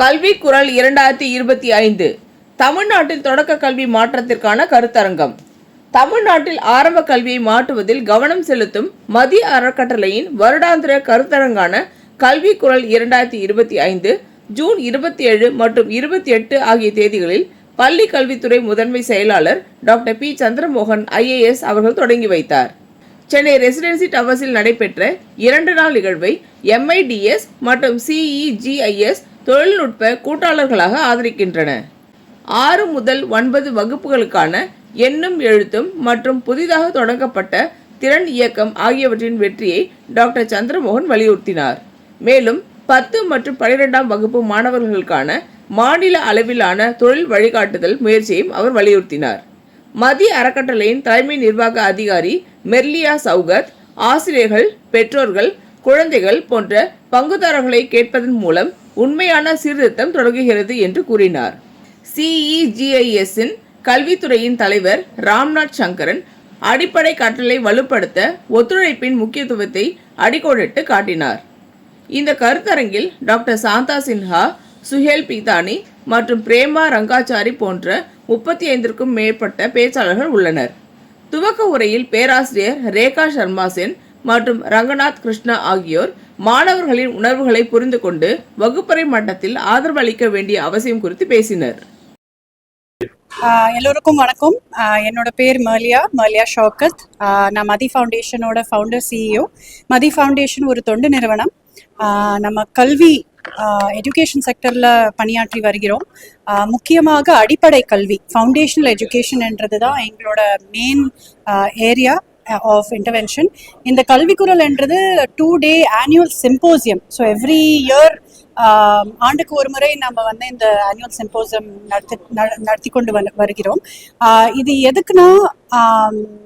கல்வி குரல் இரண்டாயிரத்தி இருபத்தி ஐந்து. தமிழ்நாட்டில் தொடக்க கல்வி மாற்றத்திற்கான கருத்தரங்கம். தமிழ்நாட்டில் ஆரம்ப கல்வியை மாற்றுவதில் கவனம் செலுத்தும் மத்திய அறக்கட்டளையின் வருடாந்திர கருத்தரங்கான கல்வி குரல் இரண்டாயிரத்தி இருபத்தி ஐந்து ஜூன் இருபத்தி ஏழு மற்றும் இருபத்தி எட்டு ஆகிய தேதிகளில் பள்ளி கல்வித்துறை முதன்மை செயலாளர் டாக்டர் பி. சந்திரமோகன் ஐஏஎஸ் அவர்கள் தொடங்கி வைத்தார். சென்னை ரெசிடென்சி டவர்ஸில் நடைபெற்ற இரண்டு நாள் நிகழ்வை எம்ஐடிஎஸ் மற்றும் சிஇஜிஐஎஸ் தொழில்நுட்ப கூட்டாளர்களாக ஆதரிக்கின்றன. ஆறு முதல் ஒன்பது வகுப்புகளுக்கான எண்ணும் எழுத்தும் மற்றும் புதிதாக தொடங்கப்பட்ட திறன் இயக்கம் ஆகியவற்றின் வெற்றியை டாக்டர் சந்திரமோகன் வலியுறுத்தினார். மேலும் பத்து மற்றும் பனிரெண்டாம் வகுப்பு மாணவர்களுக்கான மாநில அளவிலான தொழில் வழிகாட்டுதல் முயற்சியையும் அவர் வலியுறுத்தினார். மத்திய அறக்கட்டளையின் தலைமை நிர்வாக அதிகாரி மெர்லியா சௌகத் ஆசிரியர்கள் பெற்றோர்கள் குழந்தைகள் போன்ற பங்குதாரர்களை கேட்பதன் மூலம் உண்மையான சீர்திருத்தம் தொடங்குகிறது என்று கூறினார். சிஇஜிஐஎஸ்ஸின் கல்வித்துறையின் தலைவர் ராம்நாத் சங்கரன் அடிப்படை கற்றலை வலுப்படுத்த ஒத்துழைப்பின் முக்கியத்துவத்தை அடிக்கோடிட்டு காட்டினார். இந்த கருத்தரங்கில் டாக்டர் சாந்தா சின்ஹா சுஹேல் பீதானி மற்றும் பிரேமா ரங்காச்சாரி போன்ற முப்பத்தி ஐந்திற்கும் மேற்பட்ட பேச்சாளர்கள் உள்ளனர். துவக்க உரையில் பேராசிரியர் ரேகா சர்மா சென் மற்றும் ரங்கநாத் கிருஷ்ணா ஆகியோர் மாணவர்களின் உணர்வுகளை புரிந்து கொண்டு வகுப்பறை மட்டத்தில் ஆதரவு அளிக்க வேண்டிய அவசியம் குறித்து பேசினர். எல்லோருக்கும் வணக்கம். என்னோட பேர் மர்லியா மர்லியா ஷௌகத். நான் மதி ஃபவுண்டேஷனோட ஃபவுண்டர் சிஇஓ மதி ஃபவுண்டேஷன் ஒரு தொண்டு நிறுவனம். நம்ம கல்வி எஜுகேஷன் செக்டரில் பணியாற்றி வருகிறோம். முக்கியமாக அடிப்படை கல்வி ஃபவுண்டேஷனல் எஜுகேஷன்ன்றது தான் எங்களோட மெயின் ஏரியா ஆஃப் இன்டர்வென்ஷன் இந்த கல்விக்குரல் என்றது two day annual symposium so every year ஆண்டுக்கு ஒரு முறை நம்ம வந்து இந்த ஆனுவல் சிம்போசியம் நடத்தி நட- நடத்தி கொண்டு வந்து வருகிறோம். இது எதுக்குன்னா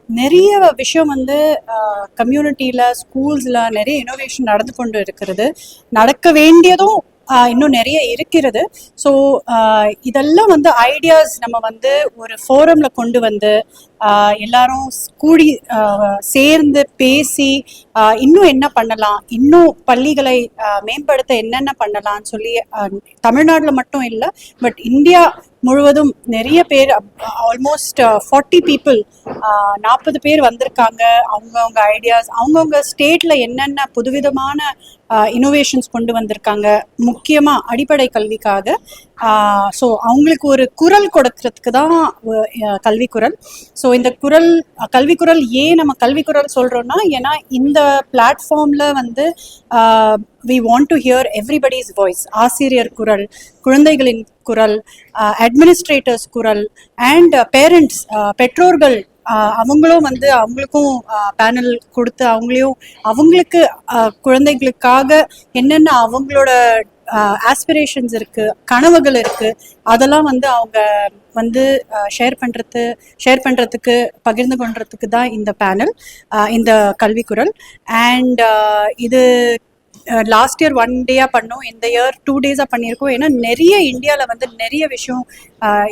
நிறைய விஷயம் வந்து கம்யூனிட்டியில் ஸ்கூல்ஸில் நிறைய இனோவேஷன் நடந்து கொண்டு இருக்கிறது. நடக்க வேண்டியதும் இன்னும் நிறைய இருக்கிறது. ஸோ இதெல்லாம் வந்து ஐடியாஸ் நம்ம வந்து ஒரு ஃபோரம்ல கொண்டு வந்து எல்லாரும் கூடி ஆஹ் சேர்ந்து பேசி ஆஹ் இன்னும் என்ன பண்ணலாம் இன்னும் பள்ளிகளை ஆஹ் மேம்படுத்த என்னென்ன பண்ணலாம்னு சொல்லி தமிழ்நாட்டில் மட்டும் இல்லை பட் இந்தியா முழுவதும் நிறைய பேர் ஆல்மோஸ்ட் ஃபார்ட்டி பீப்புள் நாற்பது பேர் வந்திருக்காங்க. அவங்கவுங்க ஐடியாஸ் அவங்கவுங்க ஸ்டேட்டில் என்னென்ன புதுவிதமான uh, இனோவேஷன்ஸ் கொண்டு வந்திருக்காங்க. முக்கியமாக அடிப்படை கல்விக்காக uh, ஸோ அவங்களுக்கு ஒரு குரல் கொடுக்கறதுக்கு தான் uh, கல்வி குரல். ஸோ இந்த குரல் கல்வி குரல் ஏன் நம்ம கல்வி குரல் சொல்கிறோன்னா ஏன்னா இந்த பிளாட்ஃபார்மில் வந்து we want to hear everybody's voice ஆசிரியர் குரல் குழந்தைகளின் குரல் uh, அட்மினிஸ்ட்ரேட்டர்ஸ் குரல் அண்ட் பேரண்ட்ஸ் uh, uh, பெற்றோர்கள் அவங்களும் வந்து அவங்களுக்கும் பேனல் கொடுத்து அவங்களையும் அவங்களுக்கு குழந்தைகளுக்காக என்னென்ன அவங்களோட ஆஸ்பிரேஷன்ஸ் இருக்கு கனவுகள் இருக்கு அதெல்லாம் வந்து அவங்க வந்து ஷேர் பண்றது ஷேர் பண்றதுக்கு பகிர்ந்து கொண்டதுக்கு தான் இந்த பேனல் இந்த கல்விக்குரல். அண்ட் இது லாஸ்ட் இயர் ஒன் டேயாக பண்ணோம். இந்த இயர் டூ டேஸாக பண்ணியிருக்கோம். ஏன்னா நிறைய இந்தியாவில் வந்து நிறைய விஷயம்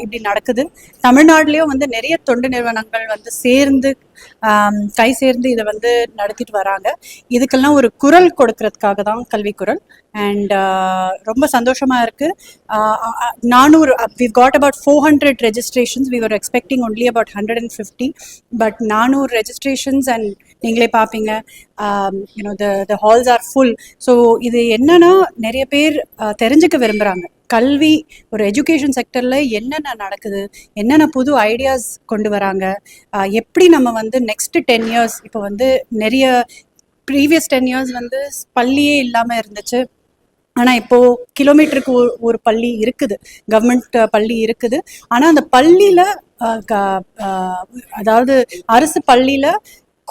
இப்படி நடக்குது. தமிழ்நாட்டிலையும் வந்து நிறைய தொண்டு நிறுவனங்கள் வந்து சேர்ந்து கை சேர்ந்து இதை வந்து நடத்திட்டு வராங்க. இதுக்கெல்லாம் ஒரு குரல் கொடுக்கறதுக்காக தான் கல்வி குரல். அண்ட் ரொம்ப சந்தோஷமா இருக்கு. நானூறு we got about four hundred registrations we are expecting only about hundred and fifty but நானூறு ரெஜிஸ்ட்ரேஷன்ஸ் அண்ட் நீங்களே பார்ப்பீங்க you know the the halls are full so இது என்னன்னா நிறைய பேர் தெரிஞ்சுக்க விரும்புகிறாங்க கல்வி ஒரு எஜுகேஷன் செக்டரில் என்னென்ன நடக்குது என்னென்ன புது ஐடியாஸ் கொண்டு வராங்க எப்படி நம்ம வந்து நெக்ஸ்ட் டென் இயர்ஸ் இப்போ வந்து நிறைய ப்ரீவியஸ் டென் இயர்ஸ் வந்து பள்ளியே இல்லாமல் இருந்துச்சு. ஆனால் இப்போ கிலோமீட்டருக்கு ஒரு பள்ளி இருக்குது. கவர்மெண்ட் பள்ளி இருக்குது. ஆனால் அந்த பள்ளியில் அதாவது அரசு பள்ளியில்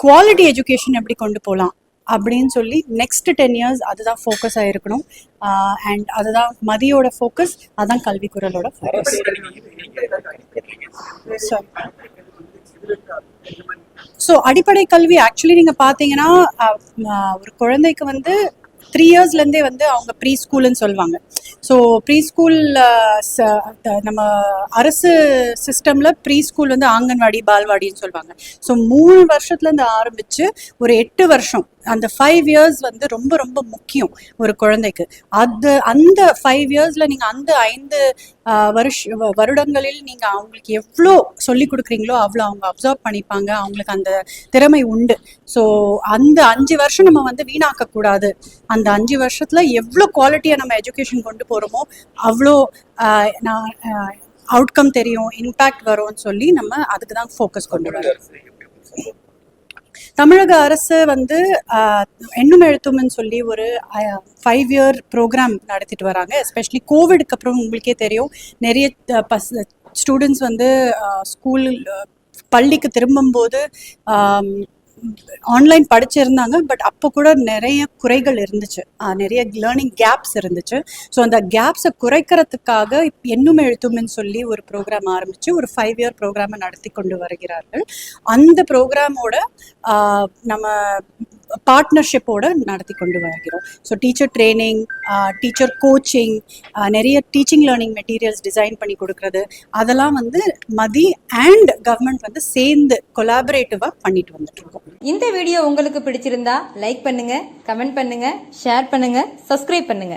குவாலிட்டி எஜுகேஷன் எப்படி கொண்டு போகலாம் அப்படின்னு சொல்லி நெக்ஸ்ட் டென் இயர்ஸ் அதுதான் ஃபோக்கஸ் ஆகிருக்கணும் அண்ட் அதுதான் மதியோட ஃபோக்கஸ் அதான் கல்வி குரலோட ஃபோக்கஸ் ஸோ அடிப்படை கல்வி ஆக்சுவலி நீங்கள் பார்த்தீங்கன்னா ஒரு குழந்தைக்கு வந்து த்ரீ இயர்ஸ்லேருந்தே வந்து அவங்க ப்ரீ ஸ்கூல்னு சொல்லுவாங்க ஸோ ப்ரீ ஸ்கூல் நம்ம அரசு சிஸ்டமில் ப்ரீ ஸ்கூல் வந்து ஆங்கன்வாடி பால்வாடின்னு சொல்லுவாங்க ஸோ மூணு வருஷத்துலேருந்து ஆரம்பித்து ஒரு எட்டு வருஷம் அந்த ஃபைவ் இயர்ஸ் வந்து ரொம்ப ரொம்ப முக்கியம் ஒரு குழந்தைக்கு. அது அந்த ஃபைவ் இயர்ஸ்ல நீங்க அந்த ஐந்து வருஷ வருடங்களில் நீங்க அவங்களுக்கு எவ்வளோ சொல்லி கொடுக்குறீங்களோ அவ்வளோ அவங்க அப்சர்வ் பண்ணிப்பாங்க. அவங்களுக்கு அந்த திறமை உண்டு. ஸோ அந்த அஞ்சு வருஷம் நம்ம வந்து வீணாக்க கூடாது அந்த அஞ்சு வருஷத்துல எவ்வளோ குவாலிட்டியா நம்ம எஜுகேஷன் கொண்டு போறோமோ அவ்வளோ நான் அவுட்கம் தெரியும் இம்பேக்ட் வரும்னு சொல்லி நம்ம அதுக்கு தான் ஃபோக்கஸ் கொண்டு வரோம் தமிழக அரசு வந்து எண்ணும் எழுத்தும்னு சொல்லி ஒரு ஃபைவ் இயர் ப்ரோக்ராம் நடத்திட்டு வராங்க. எஸ்பெஷலி கோவிடுக்கு அப்புறம் உங்களுக்கே தெரியும். நிறைய பஸ் ஸ்டூடெண்ட்ஸ் வந்து ஸ்கூல் பள்ளிக்கு திரும்பும்போது ஆன்லைன் படிச்சிருந்தாங்க பட் அப்போ கூட நிறைய குறைகள் இருந்துச்சு. நிறைய லேர்னிங் கேப்ஸ் இருந்துச்சு. ஸோ அந்த கேப்ஸை குறைக்கிறதுக்காக என்னும் எண்ணும் எழுத்தும்னு சொல்லி ஒரு ப்ரோக்ராம் ஆரம்பிச்சு ஒரு ஃபைவ் இயர் ப்ரோக்ராமை நடத்தி கொண்டு வருகிறார்கள். அந்த ப்ரோக்ராமோட நம்ம பார்ட்னர்ஷிப்போட நடத்தி கொண்டு வருகிறோம். So teacher training teacher coaching நிறைய டீச்சிங் லேர்னிங் மெட்டீரியல்ஸ் டிசைன் பண்ணி கொடுக்கறது. அதெல்லாம் வந்து மதி அண்ட் கவர்மெண்ட் வந்து சேர்ந்து கொலாபரேட்டிவாக பண்ணிட்டு வந்துட்டு இருக்கோம். இந்த வீடியோ உங்களுக்கு பிடிச்சிருந்தா லைக் பண்ணுங்க கமெண்ட் பண்ணுங்க ஷேர் பண்ணுங்க சப்ஸ்கிரைப் பண்ணுங்க.